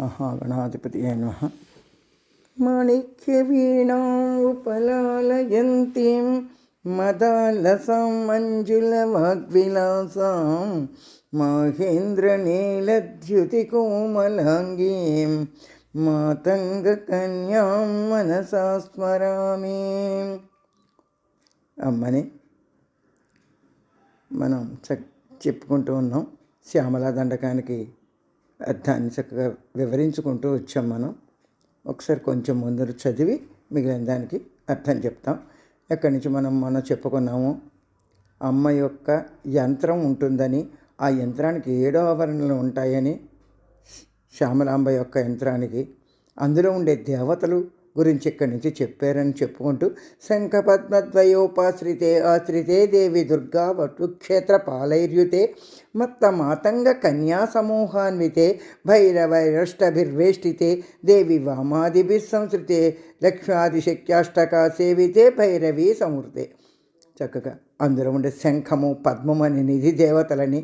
శ్రీమహాగణాధిపతి నమ. మాణిక్యవీణాపలాలయంतीं మదాలసాం మంజులవాగ్విలాసాం మాతంగ మాతంగకన్యాం మనసా స్మరామి అమ్మని మనం చెప్పుకుంటూ ఉన్నాం శ్యామలా దండకానికి అర్థాన్ని చక్కగా వివరించుకుంటూ వచ్చాం మనం. ఒకసారి కొంచెం ముందర చదివి మిగిలిన దానికి అర్థం చెప్తాం. ఎక్కడి నుంచి మనం మనం చెప్పుకున్నాము? అమ్మ యొక్క యంత్రం ఉంటుందని ఆ యంత్రానికి ఏడో ఆవరణలు ఉంటాయని శ్యామలాంబ యొక్క యంత్రానికి. అందులో ఉండే దేవతలు గురించి ఇక్కడి నుంచి చెప్పారని చెప్పుకుంటూ శంఖపద్మద్వయోపాశ్రితే ఆశ్రితే దేవి దుర్గా వటుక్షేత్ర పాలైర్యుతే మత్త మాతంగ కన్యా సమూహాన్వితే భైరవైరష్టభిర్వేష్టితే దేవి వామాదిభిः సంస్కృతే లక్ష్మాదిశక్యాష్టకా సేవితే భైరవి సమృతే చక్కగా అందులో ఉండే శంఖము పద్మము అనే నిధి దేవతలని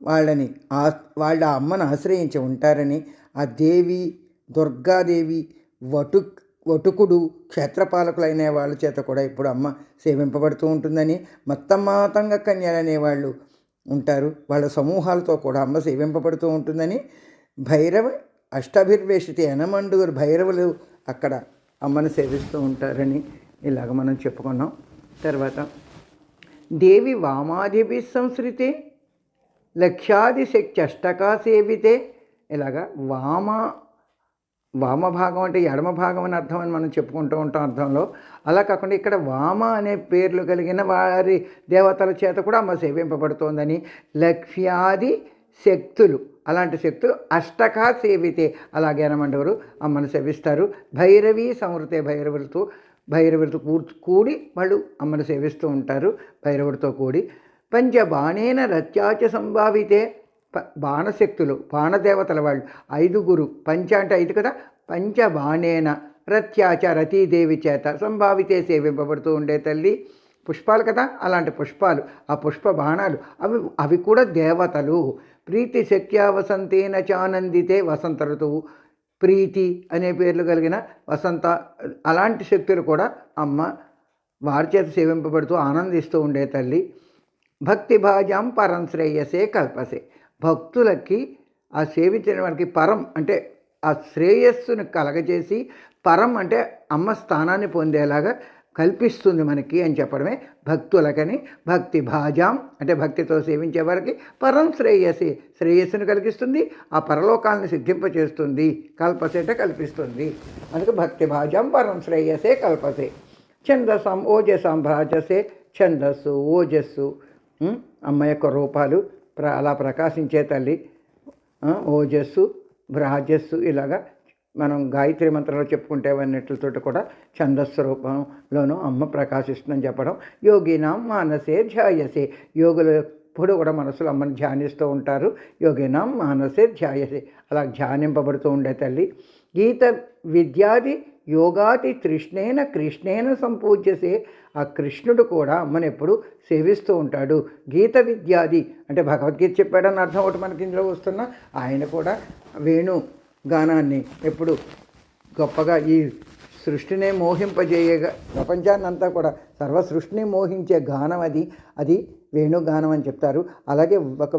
వాళ్ళని ఆ వాళ్ళ అమ్మను ఆశ్రయించి ఉంటారని ఆ దేవి దుర్గాదేవి వటు వటుకుడు క్షేత్రపాలకులైన వాళ్ళ చేత కూడా ఇప్పుడు అమ్మ సేవింపబడుతూ ఉంటుందని మత్తమాతంగ కన్యలు అనేవాళ్ళు ఉంటారు. వాళ్ళ సమూహాలతో కూడా అమ్మ సేవింపబడుతూ ఉంటుందని భైరవ అష్టభిర్వేషితి ఎనమండుగురు భైరవులు అక్కడ అమ్మను సేవిస్తూ ఉంటారని ఇలాగ మనం చెప్పుకున్నాం. తర్వాత దేవి వామాదిభి సంస్కృతి లక్ష్యాది శక్తి అష్టకా సేవితే ఇలాగా వామ వామభాగం అంటే ఎడమ భాగం అని అర్థం అని మనం చెప్పుకుంటూ ఉంటాం అర్థంలో. అలా కాకుండా ఇక్కడ వామ అనే పేర్లు కలిగిన వారి దేవతల చేత కూడా అమ్మ సేవింపబడుతోందని. లక్ష్యాది శక్తులు అలాంటి శక్తులు అష్టకా సేవితే అలాగే అనమండవరు అమ్మను సేవిస్తారు. భైరవి సమృతే భైరవులతో భైరవులతో కూర్చు కూడి వాళ్ళు అమ్మను సేవిస్తూ ఉంటారు భైరవుడితో కూడి. పంచబాణేన రత్యాచ సంభావితే బాణశక్తులు బాణదేవతల వాళ్ళు. ఐదుగురు పంచ అంటే ఐదు కదా? పంచబాణేన రత్యాచ రతీదేవి చేత సంభావితే సేవింపబడుతూ ఉండే తల్లి పుష్పాలు కదా? అలాంటి పుష్పాలు ఆ పుష్ప బాణాలు అవి అవి కూడా దేవతలు. ప్రీతి శక్త్యా వసంతేన చానందితే వసంత ఋతువు. ప్రీతి అనే పేర్లు కలిగిన వసంత అలాంటి శక్తులు కూడా అమ్మ వారి చేత సేవింపబడుతూ ఆనందిస్తూ ఉండే తల్లి. భక్తి భాజాం పరం శ్రేయసే కల్పసే. భక్తులకి ఆ సేవించిన వారికి పరం అంటే ఆ శ్రేయస్సును కలగజేసి పరం అంటే అమ్మ స్థానాన్ని పొందేలాగా కల్పిస్తుంది మనకి అని చెప్పడమే భక్తులకని భక్తి భాజాం అంటే భక్తితో సేవించే వారికి పరం శ్రేయసి శ్రేయస్సును కలిగిస్తుంది ఆ పరలోకాలను సిద్ధింపచేస్తుంది కల్పసే అంటే కల్పిస్తుంది. అందుకే భక్తి భాజాం పరం శ్రేయసే కల్పసే. ఛందసాం ఓజసాం భ్రాజసే ఛందస్సు ఓజస్సు అమ్మ యొక్క రూపాలు ప్ర అలా ప్రకాశించే తల్లి ఓజస్సు బ్రహజస్సు ఇలాగా మనం గాయత్రి మంత్రంలో చెప్పుకుంటేవన్నిటితో కూడా ఛందస్సు రూపంలోనూ అమ్మ ప్రకాశిస్తుందని చెప్పడం. యోగినాం మానసే ధ్యాయసే. యోగులు ఎప్పుడు కూడా మనసులో అమ్మని ధ్యానిస్తూ ఉంటారు. యోగినాం మానసే ధ్యాయసే. అలా ధ్యానింపబడుతూ ఉండే తల్లి. గీత విద్యాది యోగాటి తృష్ణేన కృష్ణేన సంపూజ్యసే. ఆ కృష్ణుడు కూడా మనెప్పుడు ఎప్పుడు సేవిస్తూ ఉంటాడు. గీత విద్యాది అంటే భగవద్గీత చెప్పాడని అర్థం ఒకటి మనకి ఇందులో వస్తున్న. ఆయన కూడా వేణు గానాన్ని ఎప్పుడు గొప్పగా ఈ సృష్టినే మోహింపజేయగా ప్రపంచాన్నంతా కూడా సర్వ సృష్టిని మోహించే గానం అది. అది వేణుగానం అని చెప్తారు. అలాగే ఒక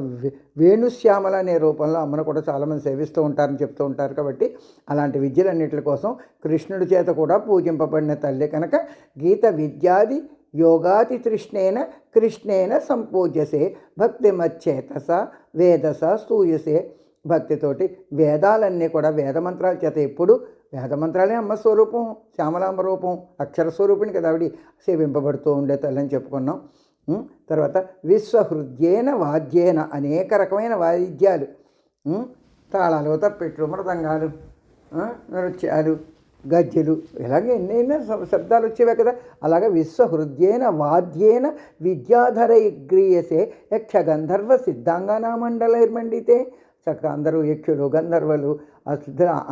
వేణుశ్యామల అనే రూపంలో అమ్మను కూడా చాలామంది సేవిస్తూ ఉంటారని చెప్తూ ఉంటారు కాబట్టి అలాంటి విద్యలన్నింటి కోసం కృష్ణుడి చేత కూడా పూజింపబడిన తల్లి కనుక గీత విద్యాది యోగాతి తృష్ణేన కృష్ణేన సంపూజ్యసే భక్తి మచ్చేతస వేదస స్తూయసే. భక్తితోటి వేదాలన్నీ కూడా వేదమంత్రాల చేత ఎప్పుడు వేదమంత్రాలే అమ్మ స్వరూపం శ్యామలాంబ రూపం అక్షర స్వరూపిణి కదా ఆవిడ సేవింపబడుతూ ఉండే తల్లని చెప్పుకున్నాం. తర్వాత విశ్వహృద్యేన వాద్యేన అనేక రకమైన వాయిద్యాలు. తాళాలు తప్పెట్లు మృదంగాలు నృత్యాలు గజ్జెలు ఇలాగే ఎన్నైనా శబ్దాలు వచ్చేవే కదా. అలాగే విశ్వహృద్యేన వాద్యేన విద్యాధర గ్రీయసే యక్ష గంధర్వ సిద్ధాంగనా మండలైర్మండితే చక్కగా అందరూ యక్షులు గంధర్వులు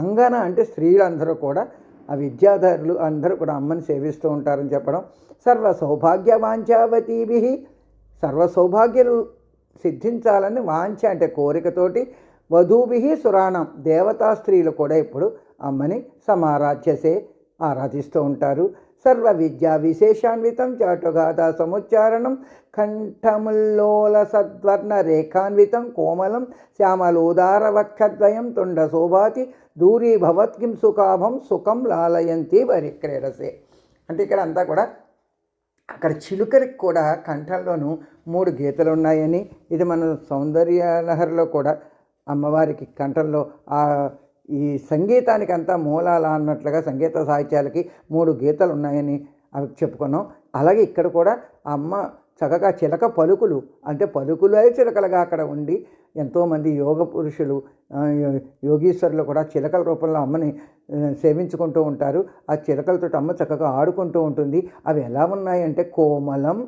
అంగన అంటే స్త్రీలందరూ కూడా ఆ విద్యాధరులు అందరూ కూడా అమ్మని సేవిస్తూ ఉంటారని చెప్పడం సర్వ సౌభాగ్య వాంఛావతీభి సర్వ సౌభాగ్యాలు సిద్ధించాలని వాంఛ అంటే కోరికతోటి వధూభి సురాణం. దేవతా స్త్రీలు కూడా ఇప్పుడు అమ్మని సమారాధ్యసే ఆరాధిస్తూ ఉంటారు. సర్వ విద్యా విశేషాన్వితం చాటుగాథ సముచ్చారణం. కంఠముల్లోల సద్వర్ణ రేఖాన్వితం కోమలం. శ్యామలోదార వక్షద్వయం తుండ శోభాతి. దూరీ భవత్కిం సుఖాభం సుఖం లాలయంతి పరిక్రీడసే అంటే ఇక్కడ అంతా కూడా అక్కడ చిలుకరికి కూడా కంఠంలోనూ మూడు గీతలు ఉన్నాయని ఇది మన సౌందర్యలహరిలో కూడా అమ్మవారికి కంఠంలో ఆ ఈ సంగీతానికి అంతా మూలాల అన్నట్లుగా సంగీత సాహిత్యాలకి మూడు గీతలు ఉన్నాయని అవి చెప్పుకున్నాం. అలాగే ఇక్కడ కూడా అమ్మ చక్కగా చిలక పలుకులు అంటే పలుకులే చిలకలుగా అక్కడ ఉండి ఎంతోమంది యోగ పురుషులు యోగీశ్వరులు కూడా చిలకల రూపంలో అమ్మని సేవించుకుంటూ ఉంటారు. ఆ చిలకలతో అమ్మ చక్కగా ఆడుకుంటూ ఉంటుంది. అవి ఎలా ఉన్నాయంటే కోమలం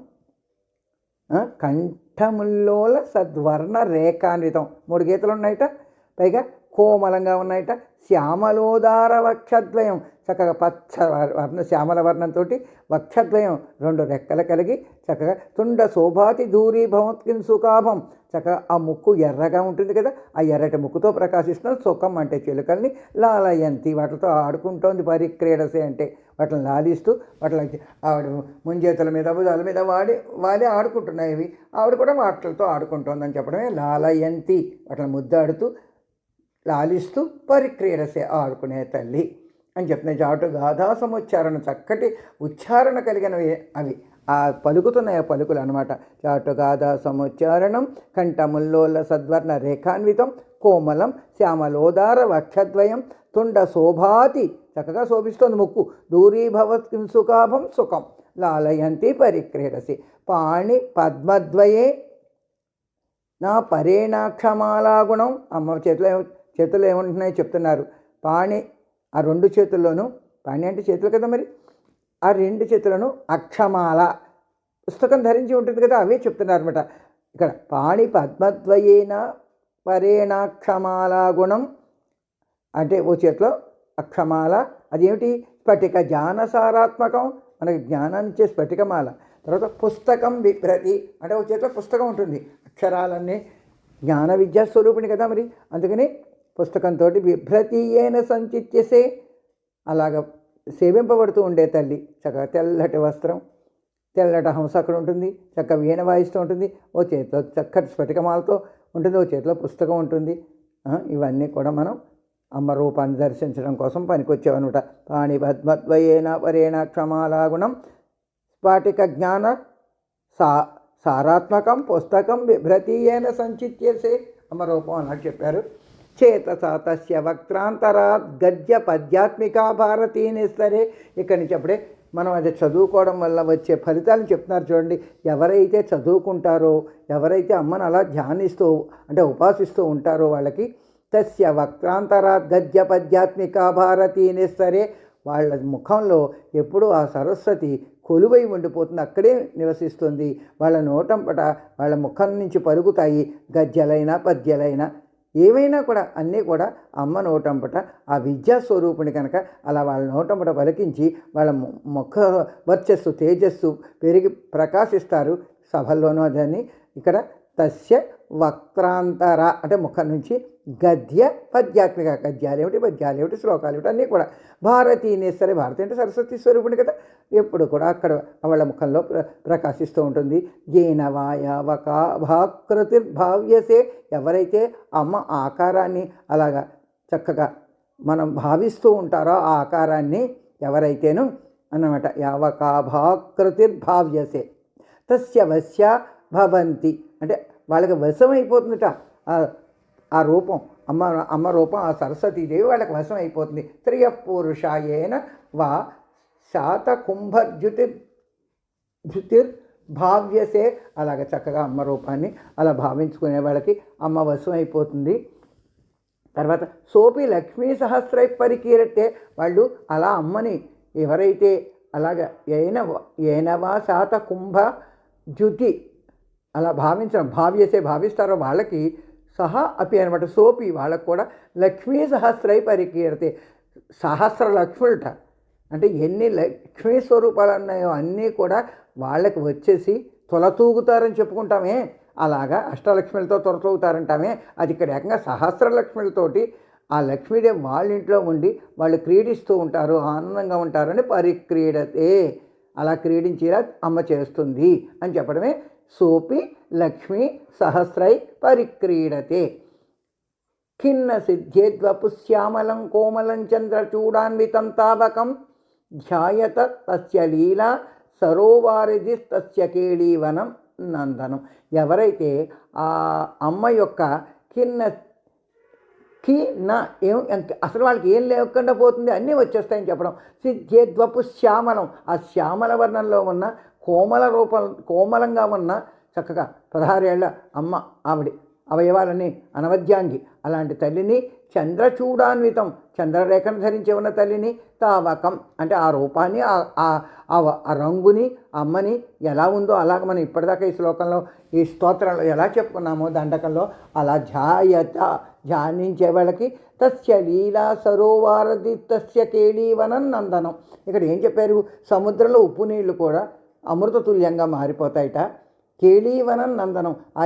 కంఠముల్లోల సద్వర్ణ రేఖాన్వితం మూడు గీతలు ఉన్నాయట పైగా కోమలంగా ఉన్నాయట. శ్యామలోదార వక్షద్వయం. చక్కగా పచ్చ వర్ణ శ్యామల వర్ణంతో వక్షద్వయం. రెండు రెక్కలు కలిగి చక్కగా తుండ శోభాతి దూరీ భవత్కిన్ సుఖాభం. చక్కగా ఆ ముక్కు ఎర్రగా ఉంటుంది కదా ఆ ఎర్రటి ముక్కుతో ప్రకాశిస్తున్న సుఖం అంటే చిలుకల్ని లాలయంతి వాటితో ఆడుకుంటోంది పరిక్రీడసే అంటే. వాటిని లాలిస్తూ వాటిని ఆవిడ ముంజేతుల మీద భుజాల మీద వాడి వాలి ఆడుకుంటున్నాయి ఇవి. ఆవిడ కూడా వాటితో ఆడుకుంటోందని చెప్పడమే లాలయంతి. వాటిని ముద్దాడుతూ లాలిస్తూ పరిక్రీడసే ఆడుకునే తల్లి అని చెప్తున్నాయి చాటు గాథా సముచ్చారణ చక్కటి ఉచ్చారణ కలిగినవి అవి. ఆ పలుకుతున్నాయి ఆ పలుకులు అనమాట చాటు గాథా సముచ్చారణం కంఠముల్లోల సద్వర్ణ రేఖాన్వితం కోమలం శ్యామలోదార వక్షద్వయం తుండ శోభాతి చక్కగా శోభిస్తోంది ముక్కు. దూరీభవత్ సుఖాభం సుఖం. లాలయంతి పరిక్రీడసి. పాణి పద్మద్వయే నా పరేణాక్షమాలా గుణం అమ్మ చేతిలో చేతుల్లో ఏముంటున్నాయో చెప్తున్నారు. పాణి ఆ రెండు చేతుల్లోనూ పాణి అంటే చేతులు కదా మరి? ఆ రెండు చేతులను అక్షమాల పుస్తకం ధరించి ఉంటుంది కదా అవే చెప్తున్నారు అనమాట ఇక్కడ పాణి పద్మద్వయేన పరేణాక్షమాల గుణం అంటే ఓ చేతిలో అక్షమాల అదేమిటి? స్ఫటిక జ్ఞానసారాత్మకం మనకి జ్ఞానాన్ని ఇచ్చే స్ఫటికమాల. తర్వాత పుస్తకం బిభ్రతి అంటే ఒక చేతిలో పుస్తకం ఉంటుంది. అక్షరాలన్నీ జ్ఞాన విద్యా స్వరూపిణి కదా మరి? అందుకని పుస్తకంతో బిభ్రతి సంచిత్యసే అలాగ సేవింపబడుతూ ఉండే తల్లి. చక్కగా తెల్లటి వస్త్రం తెల్లటి హంస అక్కడ ఉంటుంది. చక్క వీణ వాయిస్తూ ఉంటుంది. ఓ చేతిలో చక్కటి స్ఫటికమాలతో ఉంటుంది. ఓ చేతిలో పుస్తకం ఉంటుంది. ఇవన్నీ కూడా మనం అమ్మ రూపాన్ని దర్శించడం కోసం పనికొచ్చేవన్నమాట. పాణి పద్మద్వయేన వరేణ క్షమాలాగుణం స్ఫాటిక జ్ఞాన సా సారాత్మకం పుస్తకం విభ్రతీయేన సంచిత్యసే అమ్మ రూపం అలా చెప్పారు. చేతసా తస్య వక్త్రాంతరాత్ గద్య పద్యాత్మికా భారతీని సరే ఇక్కడి నుంచి అప్పుడే మనం అది చదువుకోవడం వల్ల వచ్చే ఫలితాలు చెప్తున్నారు చూడండి. ఎవరైతే చదువుకుంటారో ఎవరైతే అమ్మను అలా ధ్యానిస్తూ అంటే ఉపాసిస్తూ ఉంటారో వాళ్ళకి తస్య వక్రాంతరాత్ గద్య పద్యాత్మిక భారతీని సరే వాళ్ళ ముఖంలో ఎప్పుడూ ఆ సరస్వతి కొలువై ఉండిపోతుంది. అక్కడే నివసిస్తుంది. వాళ్ళ నోటంపట వాళ్ళ ముఖం నుంచి పరుగుతాయి. గద్యలైనా పద్యలైనా. ఏమైనా కూడా అన్నీ కూడా అమ్మ నోటంపట ఆ విద్యా స్వరూపుని కనుక అలా వాళ్ళ నోటంపట పలికించి వాళ్ళ ము- ముఖ వర్చస్సు తేజస్సు పెరిగి ప్రకాశిస్తారు సభల్లోనూ అదని. ఇక్కడ తస్య వక్రాంతర అంటే ముఖం నుంచి గద్య పద్యాత్మిక గద్యాలు ఏమిటి? పద్యాలు ఏమిటి? శ్లోకాలు ఏమిటి? అన్నీ కూడా భారతీనే సరే భారతి అంటే సరస్వతి స్వరూపుని కదా. ఎప్పుడు కూడా అక్కడ వాళ్ళ ముఖంలో ప్ర ప్రకాశిస్తూ ఉంటుంది. జైనవాయవకాభాకృతిర్భావ్యసే ఎవరైతే అమ్మ ఆకారాన్ని అలాగా చక్కగా మనం భావిస్తూ ఉంటారో ఆ ఆకారాన్ని ఎవరైతేను అన్నమాట యావకాభాకృతిర్భావ్యసే తస్య వశ్య భవంతి. అంటే వాళ్ళకి వశమైపోతుందట. ఆ- రూపం అమ్మ అమ్మ రూపం ఆ సరస్వతీదేవి వాళ్ళకి వశం అయిపోతుంది. త్రియ పురుషాయేన వా శాత ధృతిర్ భావ్యసే అలాగ చక్కగా అమ్మ రూపాన్ని అలా భావించుకునే వాళ్ళకి అమ్మ వశం అయిపోతుంది. తర్వాత సోపి లక్ష్మీ సహస్రై పరికీరట్టే వాళ్ళు అలా అమ్మని ఎవరైతే అలాగ ఏన ఏనవా శాత కుంభ ద్యుతి అలా భావించడం భావ్యసే భావిస్తారో వాళ్ళకి సహా అపి అనమాట సోపి వాళ్ళకు కూడా లక్ష్మీ సహస్రై పరికీరతే. సహస్ర లక్ష్ములట. అంటే ఎన్ని లక్ష్మీ స్వరూపాలు ఉన్నాయో అన్నీ కూడా వాళ్ళకి వచ్చేసి తొలతూగుతారని చెప్పుకుంటామే. అలాగా అష్టలక్ష్మిలతో తొలతూగుతారంటామే. అది ఇక్కడ ఏకంగా సహస్రలక్ష్మిలతోటి ఆ లక్ష్మీదేవి వాళ్ళ ఇంట్లో ఉండి వాళ్ళు క్రీడిస్తూ ఉంటారు ఆనందంగా ఉంటారని పరిక్రీడతే. అలా క్రీడించేలా అమ్మ చేస్తుంది అని చెప్పడమే సోపి లక్ష్మీ సహస్రై పరిక్రీడతే. ఖిన్న సిద్ధ్యేద్వపు శ్యామలం కోమలం చంద్రచూడాన్వితం తావకం. ధ్యాయత తస్య లీలా సరోవారిది తస్య కేళీవనం నందనం. ఎవరైతే ఆ అమ్మ యొక్క ఖిన్న కి నా ఏం అసలు వాళ్ళకి ఏం లేకుండా పోతుంది? అన్నీ వచ్చేస్తాయని చెప్పడం. సిద్ధేద్వపు శ్యామలం. ఆ శ్యామల వర్ణంలో ఉన్న కోమల రూపం కోమలంగా ఉన్న చక్కగా పదహారేళ్ళ అమ్మ ఆవిడ అవయవాలని అనవద్యాంగి. అలాంటి తల్లిని చంద్రచూడాన్వితం. చంద్రరేఖను ధరించి ఉన్న తల్లిని తావకం. అంటే ఆ రూపాన్ని ఆ- రంగుని అమ్మని ఎలా ఉందో అలాగ మనం ఇప్పటిదాకా ఈ శ్లోకంలో ఈ స్తోత్రంలో ఎలా చెప్పుకున్నామో దండకంలో అలా ధ్యాయత ధ్యానించే వాళ్ళకి తస్య లీలా సరోవారది తస్య కేళీవనం నందనం. ఇక్కడ ఏం చెప్పారు? సముద్రంలో ఉప్పు నీళ్ళు కూడా అమృతతుల్యంగా మారిపోతాయట. కేళీవనం నందనం. ఆ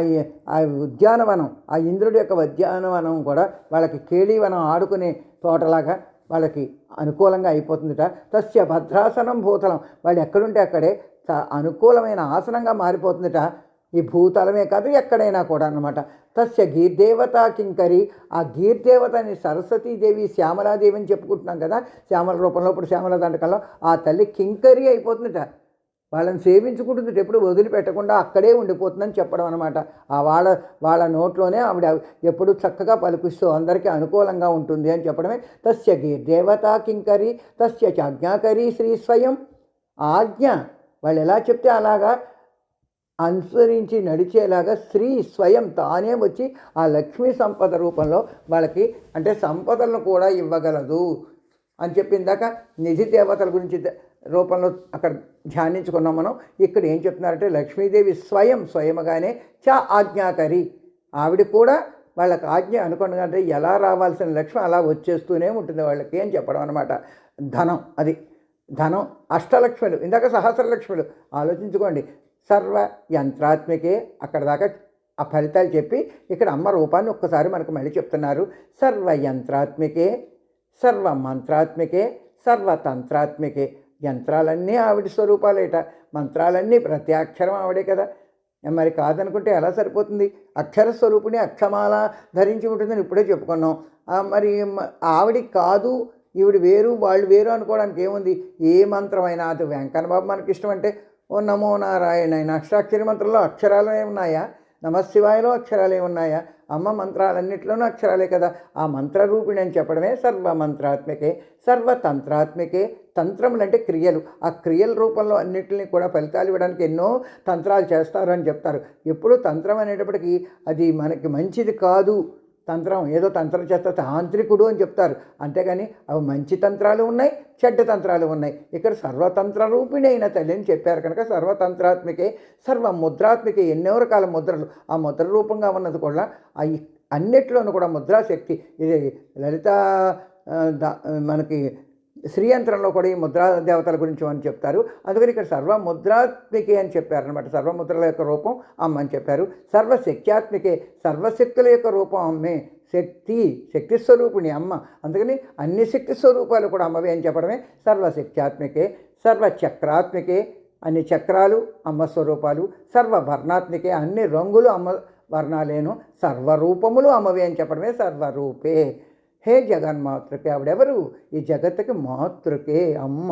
ఆ ఉద్యానవనం ఆ ఇంద్రుడి యొక్క ఉద్యానవనం కూడా వాళ్ళకి కేళీవనం ఆడుకునే తోటలాగా వాళ్ళకి అనుకూలంగా అయిపోతుందిట. తస్య భద్రాసనం భూతలం. వాళ్ళు ఎక్కడుంటే అక్కడే అనుకూలమైన ఆసనంగా మారిపోతుందిట. ఈ భూతలమే కాదు ఎక్కడైనా కూడా అన్నమాట. తస్య గీర్దేవత కింకరి. ఆ గీర్దేవతని సరస్వతీదేవి శ్యామలాదేవి అని చెప్పుకుంటున్నాం కదా శ్యామల రూపంలో ఇప్పుడు శ్యామల దండకంలో ఆ తల్లి కింకరి అయిపోతుందిట. వాళ్ళని సేవించుకుంటుంది. ఎప్పుడు వదిలిపెట్టకుండా అక్కడే ఉండిపోతుందని చెప్పడం అనమాట ఆ వాళ్ళ వాళ్ళ నోట్లోనే ఆవిడ ఎప్పుడు చక్కగా పలికిస్తూ అందరికీ అనుకూలంగా ఉంటుంది అని చెప్పడమే. తస్య దేవతా కింకరి తస్య చాజ్ఞాకరి శ్రీ స్వయం. ఆజ్ఞ వాళ్ళు ఎలా చెప్తే అలాగా అనుసరించి నడిచేలాగా స్త్రీ స్వయం తానే వచ్చి ఆ లక్ష్మీ సంపద రూపంలో వాళ్ళకి అంటే సంపదలను కూడా ఇవ్వగలదు. అని చెప్పిందాక నిధి దేవతల గురించి రూపంలో అక్కడ ధ్యానించుకున్నాం మనం. ఇక్కడ ఏం చెప్తున్నారంటే లక్ష్మీదేవి స్వయం స్వయముగానే చ ఆజ్ఞాకరి. ఆవిడ కూడా వాళ్ళకి ఆజ్ఞ అనుకున్నదంటే ఎలా రావాల్సిన లక్ష్మి అలా వచ్చేస్తూనే ఉంటుంది వాళ్ళకి అని చెప్పడం అనమాట ధనం అది. ధనం అష్టలక్ష్ములు ఇందాక సహస్రలక్ష్ములు. ఆలోచించుకోండి. సర్వ యంత్రాత్మికే అక్కడ దాకా ఆ ఫలితాలు చెప్పి ఇక్కడ అమ్మ రూపాన్ని ఒక్కసారి మనకు మళ్ళీ చెప్తున్నారు. సర్వ యంత్రాత్మికే సర్వ మంత్రాత్మికే సర్వతంత్రాత్మికే. యంత్రాలన్నీ ఆవిడ స్వరూపాలేట. మంత్రాలన్నీ ప్రతి అక్షరం ఆవిడే కదా. మరి కాదనుకుంటే ఎలా సరిపోతుంది? అక్షర స్వరూపిణి అక్షమాల ధరించి ఉంటుందని ఇప్పుడే చెప్పుకున్నాం. మరి ఆవిడికి ఆవిడ కాదు ఈవిడ వేరు వాళ్ళు వేరు అనుకోవడానికి ఏముంది? ఏ మంత్రమైనా అది వెంకన్న బాబు మనకి ఇష్టం అంటే ఓ నమో నారాయణ అయిన అష్టాక్షరి మంత్రంలో అక్షరాలు ఏమున్నాయా? నమశివాయలో అక్షరాలు ఏమున్నాయా? అమ్మ మంత్రాలన్నింటిలోనూ అక్షరాలే కదా. ఆ మంత్రరూపిణి అని చెప్పడమే సర్వ మంత్రాత్మికే సర్వతంత్రాత్మికే తంత్రములు అంటే క్రియలు. ఆ క్రియల రూపంలో అన్నింటిని కూడా ఫలితాలు ఇవ్వడానికి ఎన్నో తంత్రాలు చేస్తారు అని చెప్తారు. ఎప్పుడు తంత్రం అనేటప్పటికీ అది మనకి మంచిది కాదు. తంత్రం ఏదో తంత్రం చేస్తే తాంత్రికుడు అని చెప్తారు. అంతేగాని అవి మంచి తంత్రాలు ఉన్నాయి చెడ్డ తంత్రాలు ఉన్నాయి. ఇక్కడ సర్వతంత్ర రూపిణి అయిన తల్లి అని చెప్పారు కనుక సర్వతంత్రాత్మికే సర్వ ముద్రాత్మికే ఎన్నో రకాల ముద్రలు. ఆ ముద్ర రూపంగా ఉన్నది కూడా ఆ అన్నిట్లోనూ కూడా ముద్రాశక్తి. ఇది లలిత మనకి శ్రీయంత్రంలో కూడా ఈ ముద్రా దేవతల గురించి అని చెప్తారు. అందుకని ఇక్కడ సర్వ ముద్రాత్మికే అని చెప్పారు అనమాట సర్వముద్రల యొక్క రూపం అమ్మ అని చెప్పారు. సర్వశక్త్యాత్మికే సర్వశక్తుల యొక్క రూపం అమ్మే శక్తి శక్తి స్వరూపిణి అమ్మ. అందుకని అన్ని శక్తి స్వరూపాలు కూడా అమ్మవే అని చెప్పడమే. సర్వశక్త్యాత్మికే సర్వచక్రాత్మికే అన్ని చక్రాలు అమ్మ స్వరూపాలు. సర్వవర్ణాత్మికే అన్ని రంగులు అమ్మ వర్ణాలేను. సర్వరూపములు అమ్మవే అని చెప్పడమే. సర్వరూపే. హే జగన్మాతృకే ఆవిడెవరు? ఈ జగత్తుకి మాతృకే అమ్మ.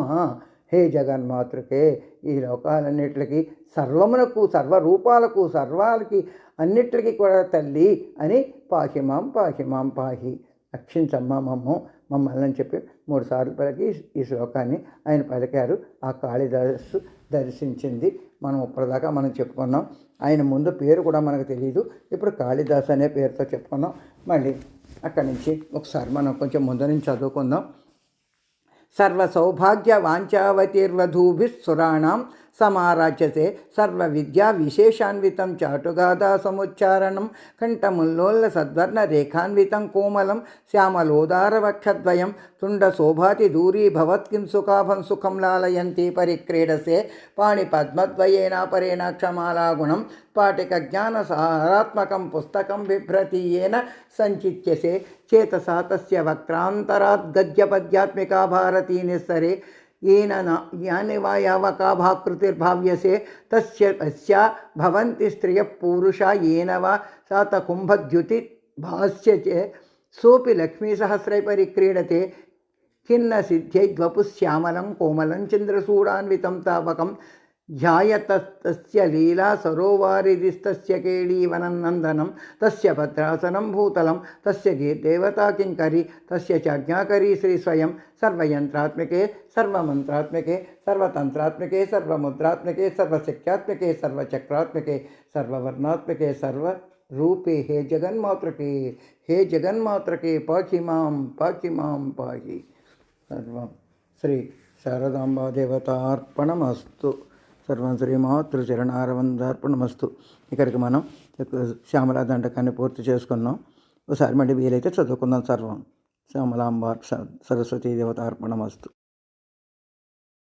హే జగన్మాతృకే ఈ లోకాలన్నిటికి సర్వమునకు సర్వరూపాలకు సర్వాలకి అన్నిటికీ కూడా తల్లి అని పాహిమాం పాహిమాం పాహి. రక్షించమ్మ మమ్మ. మమ్మల్ని అని చెప్పి మూడు సార్లు పలికి ఈ శ్లోకాన్ని ఆయన పలికారు. ఆ కాళిదాసు దర్శించింది. మనం ఇప్పటిదాకా మనం చెప్పుకున్నాం. ఆయన ముందు పేరు కూడా మనకు తెలియదు ఇప్పుడు కాళిదాస్ అనే పేరుతో చెప్పుకున్నాం. మళ్ళీ అక్కడి నుంచి ఒకసారి మనం కొంచెం ముందు నుంచి చదువుకుందాం. సర్వ సౌభాగ్య వాంఛావతిర్వధూభిః సర్వ విద్యా విశేషాన్వితం చాటుగాథా సముచ్చారణం కంఠముల్లోల్ల సద్వర్ణ రేఖాన్వితం కోమలం శ్యామలోదారవక్షద్వయం తుండ శోభాతి దూరీ భవత్కిం సుఖాభం సుఖం లాలయంతి పరిక్రీడసే పాణి పద్మద్వయేనాపరేణ క్షమాలాగుణం గుణం జ్ఞాన సారాత్మకం పుస్తకం బిభ్రతీయేన సంచిత్యసే चेतसा तस्य वक्रान्तरात् गद्यपद्यात्मिका भारती निस्तरे येन न यानि वा यावकाभाकृतिर्भाव्यसे तस्य तस्या भवन्ति स्त्रियः पूरुषा येन वा सा त कुम्भद्युतिभास्य च। सोऽपि लक्ष्मीसहस्रैपरिक्रीडते खिन्न सिद्ध्यै द्वपुः श्यामलं, कोमलं, चन्द्रसूडान्वितं तावकं ध्यायतस्तस्य लीला सरोवारिदिस्तस्य केळीवनन्दनं तस्य भद्रासनं भूतलं, तस्य देवता किङ्करी तस्य चाज्ञाकरी श्रीस्वयं सर्वयन्त्रात्मिके, सर्वमन्त्रात्मिके, सर्वतन्त्रात्मिके, सर्वमुद्रात्मिके सर्वशक्त्यात्मिके सर्वचक्रात्मिके, सर्ववर्णात्मिके सर्व रूपे हे जगन्मातृके हे जगन्मातृके, पाहि माँ पाहि माँ, पाहि। सर्वं। श्री शारदाम्बादेवतार्पणमस्तु। దేవతార్పణమస్తు సర్వం శ్రీమాతృచరణారవందార్పణమస్తు ఇక్కడికి మనం శ్యామలా దండకాన్ని పూర్తి చేసుకున్నాం. ఒకసారి మళ్ళీ వీలైతే చదువుకుందాం సర్వం. శ్యామలాంబ సరస్వతీ దేవతార్పణమస్తు.